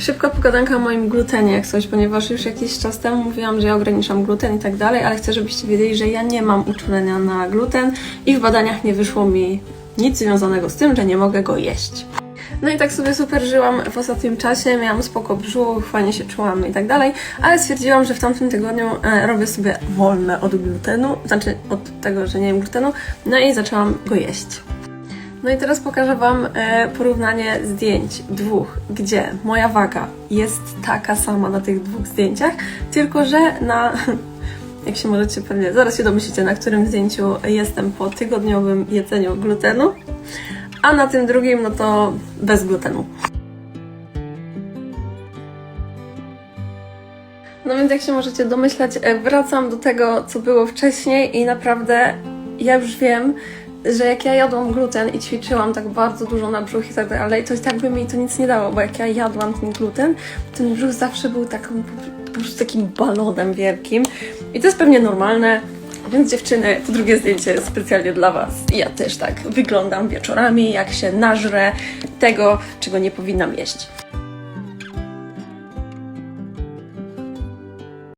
Szybka pogadanka o moim glutenie jak coś, ponieważ już jakiś czas temu mówiłam, że ja ograniczam gluten i tak dalej, ale chcę, żebyście wiedzieli, że ja nie mam uczulenia na gluten i w badaniach nie wyszło mi nic związanego z tym, że nie mogę go jeść. No i tak sobie super żyłam w ostatnim czasie, miałam spoko brzuch, fajnie się czułam i tak dalej, ale stwierdziłam, że w tamtym tygodniu e, robię sobie wolne od glutenu, znaczy od tego, że nie jem glutenu, no i zaczęłam go jeść. No i teraz pokażę Wam e, porównanie zdjęć dwóch, gdzie moja waga jest taka sama na tych dwóch zdjęciach, tylko że na, jak się możecie pewnie, zaraz się domyślicie, na którym zdjęciu jestem po tygodniowym jedzeniu glutenu, a na tym drugim, no to bez glutenu. No więc jak się możecie domyślać, e, wracam do tego, co było wcześniej i naprawdę ja już wiem, że jak ja jadłam gluten i ćwiczyłam tak bardzo dużo na brzuch i tak dalej, to i tak by mi to nic nie dało, bo jak ja jadłam ten gluten, ten brzuch zawsze był taką, po prostu takim balonem wielkim i to jest pewnie normalne, więc dziewczyny, to drugie zdjęcie jest specjalnie dla Was. Ja też tak wyglądam wieczorami, jak się nażrę tego, czego nie powinnam jeść.